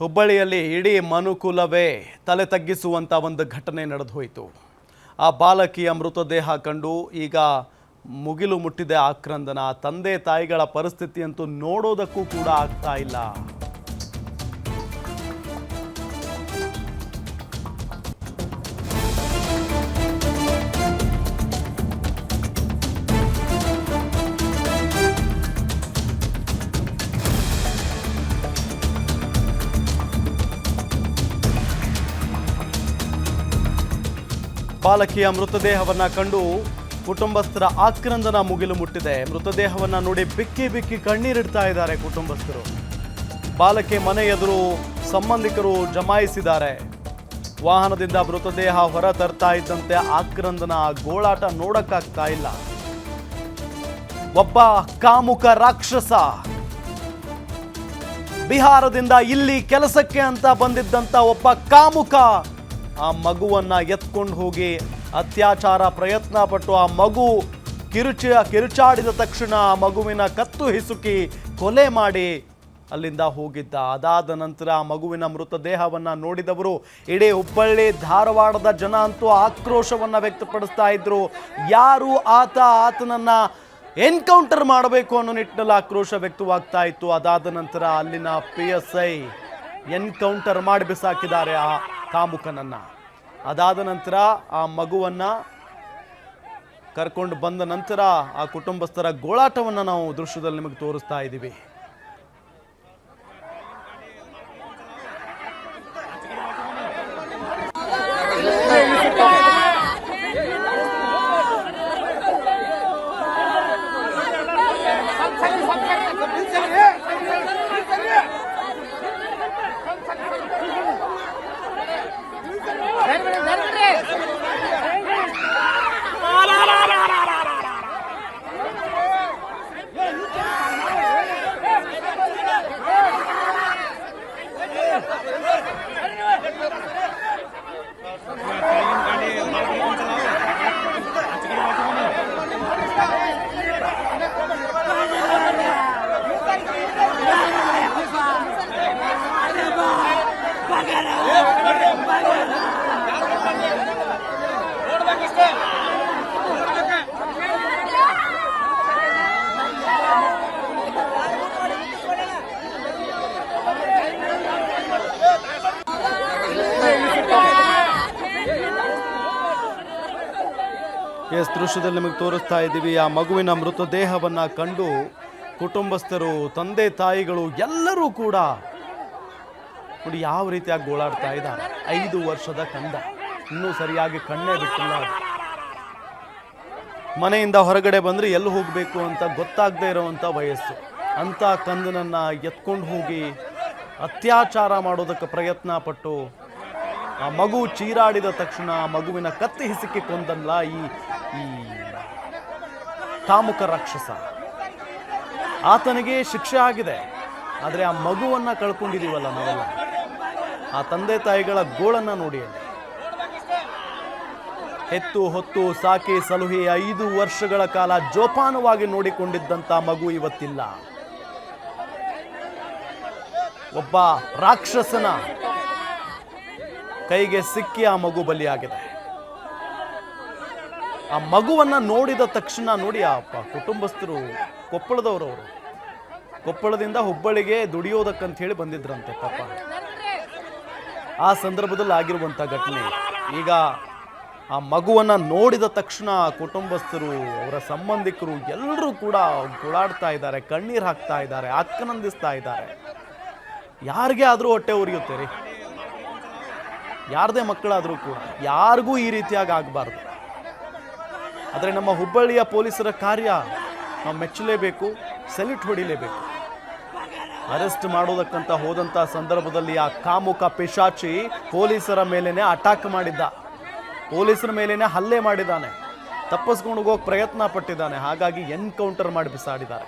ಹುಬ್ಬಳ್ಳಿಯಲ್ಲಿ ಇಡೀ ಮನುಕುಲವೇ ತಲೆ ತಗ್ಗಿಸುವಂಥ ಒಂದು ಘಟನೆ ನಡೆದು ಹೋಯಿತು. ಆ ಬಾಲಕಿಯ ಮೃತದೇಹ ಕಂಡು ಈಗ ಮುಗಿಲು ಮುಟ್ಟಿದೆ ಆಕ್ರಂದನ. ತಂದೆ ತಾಯಿಗಳ ಪರಿಸ್ಥಿತಿಯಂತೂ ನೋಡೋದಕ್ಕೂ ಕೂಡ ಆಗ್ತಾ ಇಲ್ಲ. ಬಾಲಕಿಯ ಮೃತದೇಹವನ್ನ ಕಂಡು ಕುಟುಂಬಸ್ಥರ ಆಕ್ರಂದನ ಮುಗಿಲು ಮುಟ್ಟಿದೆ. ಮೃತದೇಹವನ್ನ ನೋಡಿ ಬಿಕ್ಕಿ ಬಿಕ್ಕಿ ಕಣ್ಣೀರಿಡ್ತಾ ಇದ್ದಾರೆ ಕುಟುಂಬಸ್ಥರು. ಬಾಲಕಿ ಮನೆ ಎದುರು ಸಂಬಂಧಿಕರು ಜಮಾಯಿಸಿದ್ದಾರೆ. ವಾಹನದಿಂದ ಮೃತದೇಹ ಹೊರ ತರ್ತಾ ಇದ್ದಂತೆ ಆಕ್ರಂದನ ಗೋಳಾಟ ನೋಡಕ್ಕಾಗ್ತಾ ಇಲ್ಲ. ಒಬ್ಬ ಕಾಮುಕ ರಾಕ್ಷಸ ಬಿಹಾರದಿಂದ ಇಲ್ಲಿ ಕೆಲಸಕ್ಕೆ ಅಂತ ಬಂದಿದ್ದಂತ ಒಬ್ಬ ಕಾಮುಕ ಆ ಮಗುವನ್ನ ಎತ್ಕೊಂಡು ಹೋಗಿ ಅತ್ಯಾಚಾರ ಪ್ರಯತ್ನ ಪಟ್ಟು ಆ ಮಗು ಕಿರುಚಿ, ಕಿರುಚಾಡಿದ ತಕ್ಷಣ ಆ ಮಗುವಿನ ಕತ್ತು ಹಿಸುಕಿ ಕೊಲೆ ಮಾಡಿ ಅಲ್ಲಿಂದ ಹೋಗಿದ್ದ. ಅದಾದ ನಂತರ ಆ ಮಗುವಿನ ಮೃತದೇಹವನ್ನು ನೋಡಿದವರು, ಇಡೀ ಹುಬ್ಬಳ್ಳಿ, ಧಾರವಾಡದ ಜನ ಅಂತೂ ಆಕ್ರೋಶವನ್ನ ವ್ಯಕ್ತಪಡಿಸ್ತಾ ಇದ್ದರು ಯಾರು ಆತ, ಆತನನ್ನ ಎನ್ಕೌಂಟರ್ ಮಾಡಬೇಕು ಅನ್ನೋ ನಿಟ್ಟಿನಲ್ಲಿ ಆಕ್ರೋಶ ವ್ಯಕ್ತವಾಗ್ತಾ ಇತ್ತು. ಅದಾದ ನಂತರ ಅಲ್ಲಿನ ಪಿ ಎಸ್ ಐ ಎನ್ಕೌಂಟರ್ ಮಾಡಿ ಬಿಸಾಕಿದ್ದಾರೆ ಆ ಕಾಮುಕನನ್ನ. ಅದಾದ ನಂತರ ಆ ಮಗುವನ್ನ ಕರ್ಕೊಂಡು ಬಂದ ನಂತರ ಆ ಕುಟುಂಬಸ್ಥರ ಗೋಳಾಟವನ್ನು ನಾವು ದೃಶ್ಯದಲ್ಲಿ ನಿಮಗೆ ತೋರಿಸ್ತಾ ಇದ್ದೀವಿ. ಎಸ್, ದೃಶ್ಯದಲ್ಲಿ ನಿಮಗೆ ತೋರಿಸ್ತಾ ಇದ್ದೀವಿ, ಆ ಮಗುವಿನ ಮೃತದೇಹವನ್ನು ಕಂಡು ಕುಟುಂಬಸ್ಥರು, ತಂದೆ, ತಾಯಿಗಳು ಎಲ್ಲರೂ ಕೂಡ ನೋಡಿ ಯಾವ ರೀತಿಯಾಗಿ ಗೋಳಾಡ್ತಾ ಇದ್ದಾರೆ. ಐದು ವರ್ಷದ ಕಂದ. ಇನ್ನೂ ಸರಿಯಾಗಿ ಕಣ್ಣೇ ಬಿಟ್ಟಿಲ್ಲ. ಮನೆಯಿಂದ ಹೊರಗಡೆ ಬಂದರೆ ಎಲ್ಲಿ ಹೋಗಬೇಕು ಅಂತ ಗೊತ್ತಾಗದೇ ಇರೋವಂಥ ವಯಸ್ಸು. ಅಂಥ ಕಂದನನ್ನು ಎತ್ಕೊಂಡು ಹೋಗಿ ಅತ್ಯಾಚಾರ ಮಾಡೋದಕ್ಕೆ ಪ್ರಯತ್ನ ಪಟ್ಟು ಆ ಮಗು ಚೀರಾಡಿದ ತಕ್ಷಣ ಆ ಮಗುವಿನ ಕತ್ತಿ ಹಿಸುಕಿ ಕೊಂದಲ್ಲ ಈ ಈ ಕಾಮುಕ ರಾಕ್ಷಸ. ಆತನಿಗೆ ಶಿಕ್ಷೆ ಆಗಿದೆ. ಆದರೆ ಆ ಮಗುವನ್ನು ಕಳ್ಕೊಂಡಿದ್ದೀವಲ್ಲ ನಾವೆಲ್ಲ ಆ ತಂದೆ ತಾಯಿಗಳ ಗೋಳನ್ನು ನೋಡಿ ಹೆತ್ತು, ಹೊತ್ತು, ಸಾಕಿ, ಸಲುಹಿ ಐದು ವರ್ಷಗಳ ಕಾಲ ಜೋಪಾನವಾಗಿ ನೋಡಿಕೊಂಡಿದ್ದಂಥ ಮಗು ಇವತ್ತಿಲ್ಲ. ಒಬ್ಬ ರಾಕ್ಷಸನ ಕೈಗೆ ಸಿಕ್ಕಿ ಆ ಮಗು ಬಲಿಯಾಗಿದೆ. ಆ ಮಗುವನ್ನ ನೋಡಿದ ತಕ್ಷಣ ನೋಡಿ, ಆ ಪ- ಕುಟುಂಬಸ್ಥರು ಕೊಪ್ಪಳದವರು ಅವರು. ಕೊಪ್ಪಳದಿಂದ ಹುಬ್ಬಳ್ಳಿಗೆ ದುಡಿಯೋದಕ್ಕಂತ ಹೇಳಿ ಬಂದಿದ್ರಂತೆ ಪಾಪ. ಆ ಸಂದರ್ಭದಲ್ಲಿ ಆಗಿರುವಂಥ ಘಟನೆ. ಈಗ ಆ ಮಗುವನ್ನ ನೋಡಿದ ತಕ್ಷಣ ಕುಟುಂಬಸ್ಥರು, ಅವರ ಸಂಬಂಧಿಕರು ಎಲ್ಲರೂ ಕೂಡ ಗುಳಾಡ್ತಾ ಇದ್ದಾರೆ, ಕಣ್ಣೀರು ಹಾಕ್ತಾ ಇದ್ದಾರೆ, ಆತ್ಮನಂದಿಸ್ತಾ ಇದ್ದಾರೆ. ಯಾರಿಗೆ ಆದರೂ ಹೊಟ್ಟೆ ಉರಿಯುತ್ತೆ ರೀ. ಯಾರದೇ ಮಕ್ಕಳಾದರೂ ಕೂಡ. ಯಾರಿಗೂ ಈ ರೀತಿಯಾಗಿ ಆಗಬಾರ್ದು. ಆದರೆ ನಮ್ಮ ಹುಬ್ಬಳ್ಳಿಯ ಪೊಲೀಸರ ಕಾರ್ಯ ನಾವು ಮೆಚ್ಚಲೇಬೇಕು, ಸೆಲ್ಯೂಟ್ ಹೊಡಿಲೇಬೇಕು. ಅರೆಸ್ಟ್ ಮಾಡೋದಕ್ಕಂತ ಹೋದಂಥ ಸಂದರ್ಭದಲ್ಲಿ ಆ ಕಾಮುಕ ಪಿಶಾಚಿ ಪೊಲೀಸರ ಮೇಲೇನೆ ಅಟ್ಯಾಕ್ ಮಾಡಿದ್ದ. ಪೊಲೀಸರ ಮೇಲೇನೆ ಹಲ್ಲೆ ಮಾಡಿದ್ದಾನೆ. ತಪ್ಪಿಸ್ಕೊಂಡು ಹೋಗೋಕೆ ಪ್ರಯತ್ನ ಪಟ್ಟಿದ್ದಾನೆ. ಹಾಗಾಗಿ ಎನ್ಕೌಂಟರ್ ಮಾಡಿ ಬಿಸಾಡಿದ್ದಾರೆ.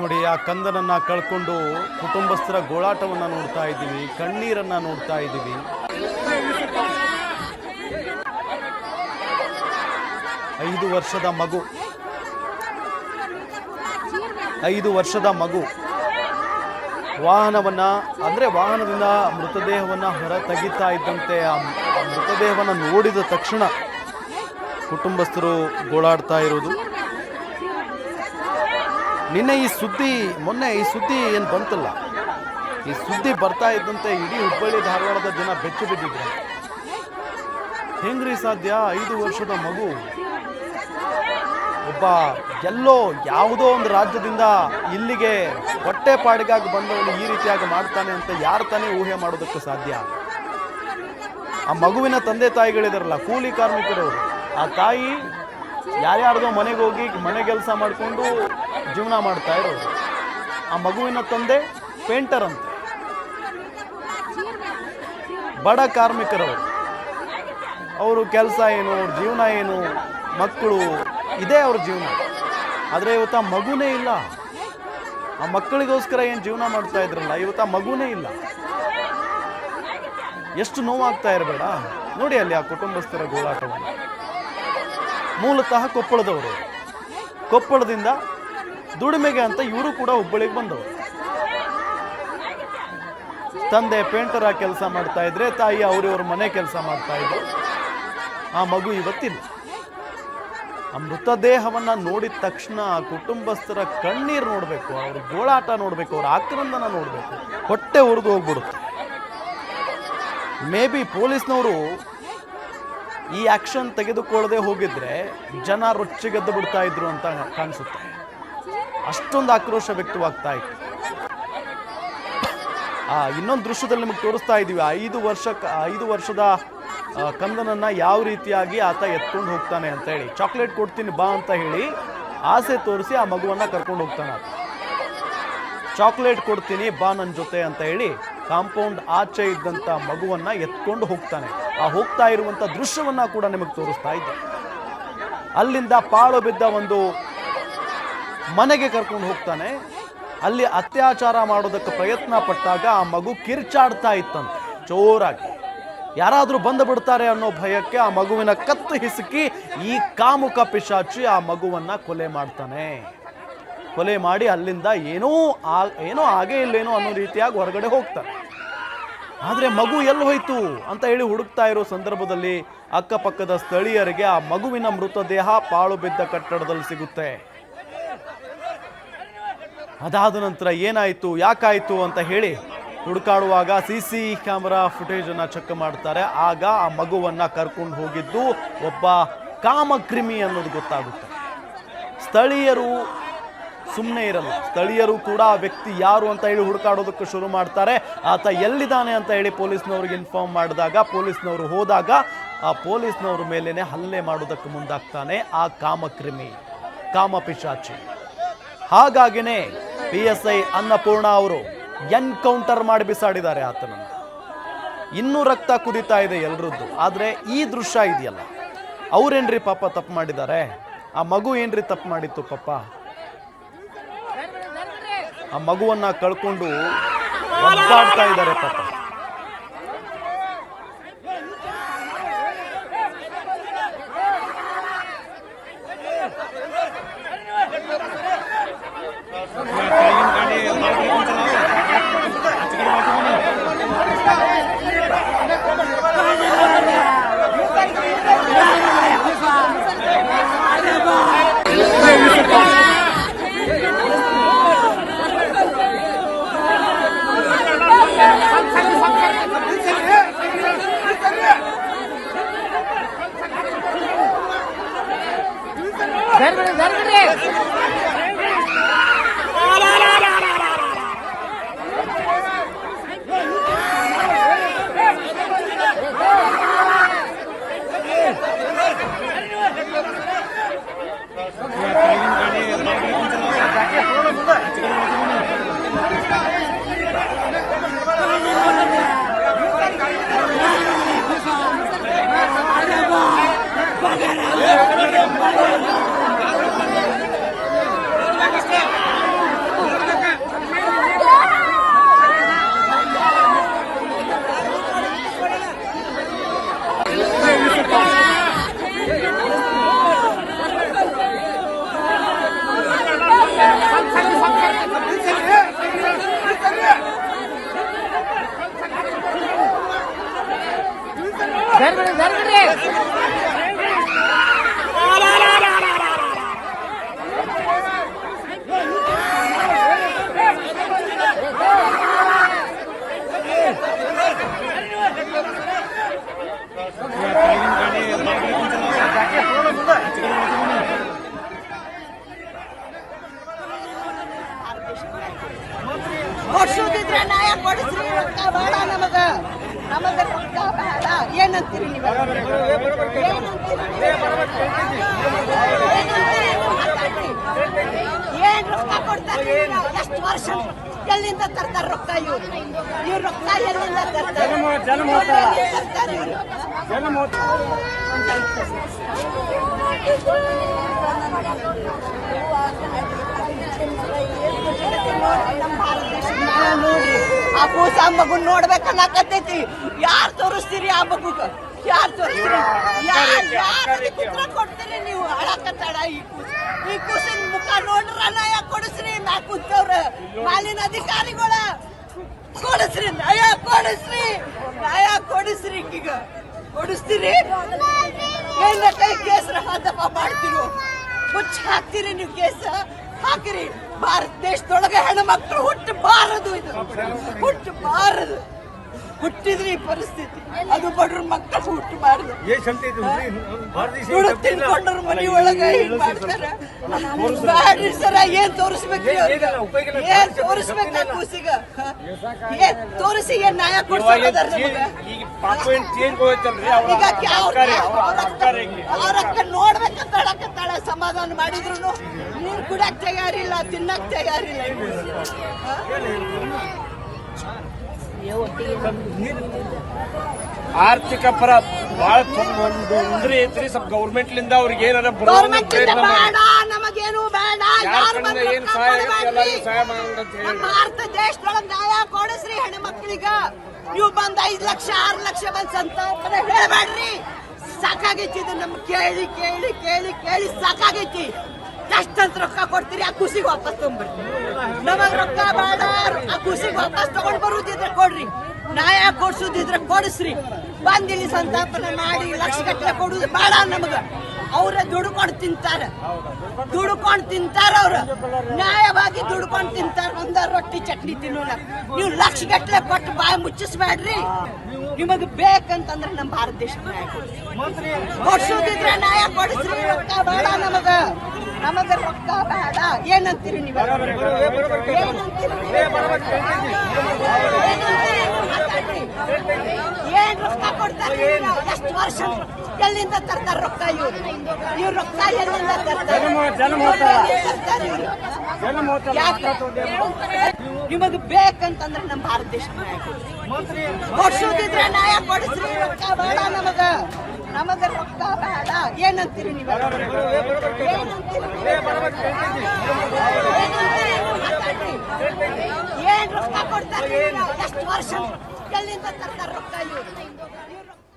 ನೋಡಿ ಆ ಕಂದನನ್ನು ಕಳ್ಕೊಂಡು ಕುಟುಂಬಸ್ಥರ ಗೋಳಾಟವನ್ನು ನೋಡ್ತಾ ಇದ್ದೀವಿ, ಕಣ್ಣೀರನ್ನು ನೋಡ್ತಾ ಇದ್ದೀವಿ. ಐದು ವರ್ಷದ ಮಗು. ಐದು ವರ್ಷದ ಮಗು. ವಾಹನವನ್ನು, ಅಂದರೆ ವಾಹನದಿಂದ ಮೃತದೇಹವನ್ನು ಹೊರ ತೆಗಿತಾ ಇದ್ದಂತೆ ಆ ಮೃತದೇಹವನ್ನ ನೋಡಿದ ತಕ್ಷಣ ಕುಟುಂಬಸ್ಥರು ಗೋಳಾಡ್ತಾ ಇರೋದು. ನಿನ್ನೆ ಈ ಸುದ್ದಿ, ಮೊನ್ನೆ ಈ ಸುದ್ದಿ ಏನು ಬಂತಲ್ಲ? ಈ ಸುದ್ದಿ ಬರ್ತಾ ಇದ್ದಂತೆ ಇಡೀ ಹುಬ್ಬಳ್ಳಿ ಧಾರವಾಡದ ಜನ ಬೆಚ್ಚು ಬಿದ್ದಿದ್ರು. ಹೆಂಗ್ರಿ ಸಾಧ್ಯ? ಐದು ವರ್ಷದ ಮಗು. ಒಬ್ಬ ಎಲ್ಲೋ ಯಾವುದೋ ಒಂದು ರಾಜ್ಯದಿಂದ ಇಲ್ಲಿಗೆ ಹೊಟ್ಟೆ ಪಾಡಿಗಾಗಿ ಬಂದವನು ಈ ರೀತಿಯಾಗಿ ಮಾಡ್ತಾನೆ ಅಂತ ಯಾರು ತಾನೇ ಊಹೆ ಮಾಡೋದಕ್ಕೆ ಸಾಧ್ಯ? ಆ ಮಗುವಿನ ತಂದೆ ತಾಯಿಗಳಿದಾರಲ್ಲ, ಕೂಲಿ ಕಾರ್ಮಿಕರವರು. ಆ ತಾಯಿ ಯಾರ್ಯಾರ್ದೋ ಮನೆಗೆ ಹೋಗಿ ಮನೆ ಕೆಲಸ ಮಾಡಿಕೊಂಡು ಜೀವನ ಮಾಡ್ತಾ ಇರೋದು. ಆ ಮಗುವಿನ ತಂದೆ ಪೇಂಟರ್ ಅಂತ. ಬಡ ಕಾರ್ಮಿಕರವರು. ಅವರು ಕೆಲಸ ಏನು, ಅವ್ರ ಜೀವನ ಏನು, ಮಕ್ಕಳು, ಇದೇ ಅವ್ರ ಜೀವನ. ಆದರೆ ಇವತ್ತು ಆ ಮಗುನೇ ಇಲ್ಲ. ಆ ಮಕ್ಕಳಿಗೋಸ್ಕರ ಏನು ಜೀವನ ಮಾಡ್ತಾ ಇದ್ರಲ್ಲ, ಇವತ್ತು ಆ ಮಗುನೇ ಇಲ್ಲ. ಎಷ್ಟು ನೋವಾಗ್ತಾ ಇರಬೇಡ. ನೋಡಿ ಅಲ್ಲಿ ಆ ಕುಟುಂಬಸ್ಥರ ಗೋಳಾಟವನ್ನು. ಮೂಲತಃ ಕೊಪ್ಪಳದವರು. ಕೊಪ್ಪಳದಿಂದ ದುಡಿಮೆಗೆ ಅಂತ ಇವರು ಕೂಡ ಹುಬ್ಬಳ್ಳಿಗೆ ಬಂದವರು. ತಂದೆ, ಪೇಂಟರ್ ಕೆಲಸ ಮಾಡ್ತಾ ಇದ್ರೆ ತಾಯಿ ಅವರಿವ್ರ ಮನೆ ಕೆಲಸ ಮಾಡ್ತಾ ಇದ್ರು. ಆ ಮಗು ಇವತ್ತಿಲ್ಲ. ಆ ಮೃತದೇಹವನ್ನ ನೋಡಿದ ತಕ್ಷಣ ಆ ಕುಟುಂಬಸ್ಥರ ಕಣ್ಣೀರು ನೋಡಬೇಕು, ಅವ್ರ ಗೋಳಾಟ ನೋಡಬೇಕು, ಅವ್ರ ಆಕ್ರಂದನ ನೋಡಬೇಕು. ಹೊಟ್ಟೆ ಉರಿದು ಹೋಗ್ಬಿಡುತ್ತೆ. ಮೇ ಬಿ ಪೊಲೀಸ್ನವರು ಈ ಆಕ್ಷನ್ ತೆಗೆದುಕೊಳ್ಳದೆ ಹೋಗಿದ್ರೆ ಜನ ರೊಚ್ಚಿಗೆದ್ದು ಬಿಡ್ತಾ ಇದ್ರು ಅಂತ ಕಾಣಿಸುತ್ತೆ. ಅಷ್ಟೊಂದು ಆಕ್ರೋಶ ವ್ಯಕ್ತವಾಗ್ತಾ ಇತ್ತು. ಆ, ಇನ್ನೊಂದು ದೃಶ್ಯದಲ್ಲಿ ನಿಮಗೆ ತೋರಿಸ್ತಾ ಇದ್ದೀವಿ. ಐದು ವರ್ಷ, ಐದು ವರ್ಷದ ಕಂದನನ್ನ ಯಾವ ರೀತಿಯಾಗಿ ಆತ ಎತ್ಕೊಂಡು ಹೋಗ್ತಾನೆ ಅಂತ ಹೇಳಿ. ಚಾಕ್ಲೇಟ್ ಕೊಡ್ತೀನಿ ಬಾ ಅಂತ ಹೇಳಿ ಆಸೆ ತೋರಿಸಿ ಆ ಮಗುವನ್ನ ಕರ್ಕೊಂಡು ಹೋಗ್ತಾನೆ ಆತ. ಚಾಕ್ಲೇಟ್ ಕೊಡ್ತೀನಿ ಬಾ ನನ್ನ ಜೊತೆ ಅಂತ ಹೇಳಿ ಕಾಂಪೌಂಡ್ ಆಚೆ ಇದ್ದಂಥ ಮಗುವನ್ನ ಎತ್ಕೊಂಡು ಹೋಗ್ತಾನೆ. ಆ ಹೋಗ್ತಾ ಇರುವಂಥ ದೃಶ್ಯವನ್ನ ಕೂಡ ನಿಮಗೆ ತೋರಿಸ್ತಾ ಇದ್ದೆ. ಅಲ್ಲಿಂದ ಪಾಳು ಬಿದ್ದ ಒಂದು ಮನೆಗೆ ಕರ್ಕೊಂಡು ಹೋಗ್ತಾನೆ. ಅಲ್ಲಿ ಅತ್ಯಾಚಾರ ಮಾಡೋದಕ್ಕೆ ಪ್ರಯತ್ನ ಪಟ್ಟಾಗ ಆ ಮಗು ಕಿರ್ಚಾಡ್ತಾ ಇತ್ತಂತೆ, ಜೋರಾಗಿ. ಯಾರಾದರೂ ಬಂದು ಬಿಡ್ತಾರೆ ಅನ್ನೋ ಭಯಕ್ಕೆ ಆ ಮಗುವಿನ ಕತ್ತು ಹಿಸುಕಿ ಈ ಕಾಮುಕ ಪಿಶಾಚಿ ಆ ಮಗುವನ್ನು ಕೊಲೆ ಮಾಡ್ತಾನೆ. ಕೊಲೆ ಮಾಡಿ ಅಲ್ಲಿಂದ ಏನೋ ಆ ಏನೋ ಆಗೇ ಇಲ್ಲೇನೋ ಅನ್ನೋ ರೀತಿಯಾಗಿ ಹೊರಗಡೆ ಹೋಗ್ತಾನೆ. ಆದರೆ ಮಗು ಎಲ್ಲಿ ಹೋಯ್ತು ಅಂತ ಹೇಳಿ ಹುಡುಕ್ತಾ ಇರೋ ಸಂದರ್ಭದಲ್ಲಿ ಅಕ್ಕಪಕ್ಕದ ಸ್ಥಳೀಯರಿಗೆ ಆ ಮಗುವಿನ ಮೃತದೇಹ ಪಾಳು ಬಿದ್ದ ಕಟ್ಟಡದಲ್ಲಿ ಸಿಗುತ್ತೆ. ಅದಾದ ನಂತರ ಏನಾಯಿತು, ಯಾಕಾಯಿತು ಅಂತ ಹೇಳಿ ಹುಡುಕಾಡುವಾಗ ಸಿ ಸಿ ಕ್ಯಾಮರಾ ಫುಟೇಜನ್ನು ಚೆಕ್ ಮಾಡ್ತಾರೆ. ಆಗ ಆ ಮಗುವನ್ನು ಕರ್ಕೊಂಡು ಹೋಗಿದ್ದು ಒಬ್ಬ ಕಾಮಕ್ರಿಮಿ ಅನ್ನೋದು ಗೊತ್ತಾಗುತ್ತೆ. ಸ್ಥಳೀಯರು ಸುಮ್ಮನೆ ಇರಲ್ಲ. ಸ್ಥಳೀಯರು ಕೂಡ ಆ ವ್ಯಕ್ತಿ ಯಾರು ಅಂತ ಹೇಳಿ ಹುಡುಕಾಡೋದಕ್ಕೆ ಶುರು ಮಾಡ್ತಾರೆ. ಆತ ಎಲ್ಲಿದ್ದಾನೆ ಅಂತ ಹೇಳಿ ಪೊಲೀಸ್ನವ್ರಿಗೆ ಇನ್ಫಾರ್ಮ್ ಮಾಡಿದಾಗ, ಪೊಲೀಸ್ನವರು ಹೋದಾಗ ಆ ಪೊಲೀಸ್ನವ್ರ ಮೇಲೇ ಹಲ್ಲೆ ಮಾಡೋದಕ್ಕೆ ಮುಂದಾಗ್ತಾನೆ ಆ ಕಾಮಕ್ರಿಮಿ ಕಾಮಪಿಶಾಚಿ ಹಾಗಾಗಿನೇ ಪಿ ಎಸ್ ಐ ಅನ್ನಪೂರ್ಣ ಅವರು ಎನ್ಕೌಂಟರ್ ಮಾಡಿ ಬಿಸಾಡಿದ್ದಾರೆ ಆತನನ್ನು. ಇನ್ನೂ ರಕ್ತ ಕುದಿತಾ ಇದೆ ಎಲ್ರದ್ದು. ಆದರೆ ಈ ದೃಶ್ಯ ಇದೆಯಲ್ಲ. ಅವ್ರೇನ್ರಿ ಪಾಪ ತಪ್ಪು ಮಾಡಿದ್ದಾರೆ? ಆ ಮಗು ಏನ್ರಿ ತಪ್ಪು ಮಾಡಿತ್ತು ಪಾಪ? ಆ ಮಗುವನ್ನ ಕಳ್ಕೊಂಡು ಇದ್ದಾರೆ ಪಾಪ. வேறு வேறு ಎಲ್ಲಿಂದ ತರ್ತಾರ ರೊಕ್ಕ ಇವ್ರು ಇವ್ರ ರೊಕ್ಕ ಎಲ್ಲಿಂದ ತರ್ತಾರೆ ನಮ್ಮ ಭಾರತ ಮ್ಯಾಲ ನೋಡ್ರಿ ಆ ಕೂಸ ಮಗು ನೋಡ್ಬೇಕನ್ನಕತ್ತೈತಿ ಯಾರು ತೋರಿಸ್ತೀರಿ ಆ ಮಗುಗ ಯಾರು ತೋರಿಸ್ತೀರಿ ಯಾರು ಯಾರು ಕೊಡ್ತೀರಿ ನೀವು ಅಳಕತ್ತಾಳ ಈ ಕೂಸ್ ಈ ಕ್ವಶನ್ ಮುಖ ನೋಡ್ರ ನಯ, ಕೊಡಿಸ್ರಿ ನಾ ಕೂತವ್ರ ಮಾಲಿನ ಅಧಿಕಾರಿಗಳ. ಕೊಡಿಸ್ರಿ ನಯ ಕೊಡಿಸ್ರಿ. ನಯ ಕೊಡಿಸ್ರಿ ಈಗ ಕೊಡಿಸ್ತೀರಿ? ಎಲ್ಲ ಕೈ ಕೇಸ್ ರಫಾದಫಾ ಮಾಡ್ತಿರೋ? ಹುಚ್ಚ ಹಾಕ್ತೀರಿ ನೀವು ಕೇಸ? ಹಾಕಿರಿ. ಭಾರತ ದೇಶದೊಳಗೆ ಹುಟ್ಟು ಹುಟ್ಟಬಾರದು ಇದು. ಹುಟ್ಟಬಾರದು ಹುಟ್ಟಿದ್ರಿ ಈ ಪರಿಸ್ಥಿತಿ. ಅದು ಬಡ್ರ ಮಕ್ಕಳು ಹುಟ್ಟು ಮಾಡಿದ್ರು ದುಡ್ಡು ತಿನ್ಕೊಂಡ್ರ ಮನಿ ಒಳಗ ಹಿಂಗ್ ಮಾಡ್ತಾರ. ಬ್ಯಾಡ್ರಿ ಸರ ಏನ್ ತೋರಿಸ್ಬೇಕ್ರಿ ಅವ್ರಿಗೆ? ಏನ್ ತೋರಿಸ್ಬೇಕ ಕೂಸಿಗ ಏನ್ ತೋರಿಸಿ ಏನ್ ನ್ಯಾಯ ಕೊಡ್ಸೋದರ ಈಗ ಅವ್ರ ನೋಡ್ಬೇಕಂತ ಹೇಳಕತ್ತಾಳ ಸಮಾಧಾನ ಮಾಡಿದ್ರು ನೀರ್ ಕುಡಕ್ ತಯಾರಿಲ್ಲ ತಿನ್ನಕ್ ತಯಾರಿಲ್ಲ? ಆರ್ಥಿಕ ಪರ ಬಹಳ ಒಂದು ಉಂದ್ರಿ ಐತ್ರಿ. ಸ್ವಲ್ಪ ಗೌರ್ಮೆಂಟ್ ಲಿಂದ ಅವ್ರಿಗೆ ಏನಾರ ಗೌರ್ಮೆಂಟ್ ಬೇಡ ನಮಗೇನು ಬೇಡ. ಯಾರ್ ಏನ್ ಸಹಾಯ ಆಗುತ್ತೆ? ಸಹಾಯ ಮಾಡೋಣ ಅಂತ ಹೇಳಿ. ಭಾರತ ದೇಶದೊಳಗೆ ನ್ಯಾಯ ಕೊಡಿಸ್ರಿ ಹೆಣ್ಣು ಮಕ್ಕಳಿಗ ನೀವು ಬಂದ್ ಐದ್ ಲಕ್ಷ ಆರು ಲಕ್ಷ ಬಂದ್ ಸಂತ ಹೇಳ್ಬೇಡ್ರಿ. ಸಾಕಾಗೈತಿ ಇದು ನಮ್ ಕೇಳಿ ಕೇಳಿ ಕೇಳಿ ಕೇಳಿ ಸಾಕಾಗೈತಿ. ಎಷ್ಟಂತ ರೊಕ್ಕ ಕೊಡ್ತೀರಿ, ಆ ಖುಷಿಗೆ ವಾಪಸ್ ತಗೊಂಡ್ಬರ್ತೀವಿ ನಮಗ್ ರೊಕ್ಕ ಬೇಡ ಆ ಖುಷಿಗೆ ವಾಪಸ್ ತಗೊಂಡ್ ಬರುದಿದ್ರೆ ಕೊಡ್ರಿ. ನ್ಯಾಯ ಕೊಡ್ಸುದಿದ್ರೆ ಕೊಡಿಸ್ರಿ. ಬಂದ್ ಇಲ್ಲಿ ಸಂತಾಪನೆ ಮಾಡಿ ಲಕ್ಷ ಗಟ್ಟಲೆ ಕೊಡುದು ಬೇಡ ನಮಗ. ಅವ್ರ ದುಡ್ಕೊಂಡು ತಿಂತಾರ. ದುಡ್ಕೊಂಡು ತಿಂತಾರ ಅವ್ರ. ನ್ಯಾಯವಾಗಿ ದುಡ್ಕೊಂಡು ತಿಂತಾರ. ಒಂದ ರೊಟ್ಟಿ, ಚಟ್ನಿ ತಿನ್ನೋಣ. ನೀವು ಲಕ್ಷ ಗಟ್ಟಲೆ ಕೊಟ್ಟು ಬಾಯಿ ಮುಚ್ಚಿಸ್ಬೇಡ್ರಿ. ನಿಮಗ್ ಬೇಕಂತಂದ್ರೆ ನಮ್ಮ ಭಾರತ ದೇಶ. ಕೊಡ್ಸೋದಿದ್ರೆ ನ್ಯಾಯ ಕೊಡಿಸ್ರಿ. ರೊಕ್ಕ ಬೇಡ ನಮಗ. ನಮಗ ರೊಕ್ಕ ಬೇಡ. ಏನಂತೀರಿ ನೀವು? ಏನಂತೀರಿ? ಮಾತಾಡ್ರಿ. ಏನ್ ರೊಕ್ಕ ಕೊಡ್ತಾರೆ ಎಷ್ಟು ವರ್ಷ ಎಲ್ಲಿಂದ ತರ್ತಾರ ರೊಕ್ಕ ಇವ್ರು? ಇವ್ರ ರೊಕ್ಕ ಎಲ್ಲಿಂದ ತರ್ತಾರೆ? ನಿಮಗ್ ಬೇಕಂತಂದ್ರೆ ನಮ್ಮ ಭಾರತ ದೇಶ. ಕೊಡ್ಸೋದಿದ್ರೆ ನ್ಯಾಯ ಕೊಡಿಸ್ರಿ. ರೊಕ್ಕ ಬೇಡ ನಮಗ. ನಮಗ ರೊಕ್ಕ ಬೇಡ. ಏನಂತೀರಿ ನೀವು? ಏನಂತೀರಿ? ಏನ್ ರೊಕ್ಕ ಕೊಡ್ತಾರೆ ಎಷ್ಟು ವರ್ಷ ಎಲ್ಲಿಂದ ತರ್ತಾರ ರೊಕ್ಕ ಇವ್ರು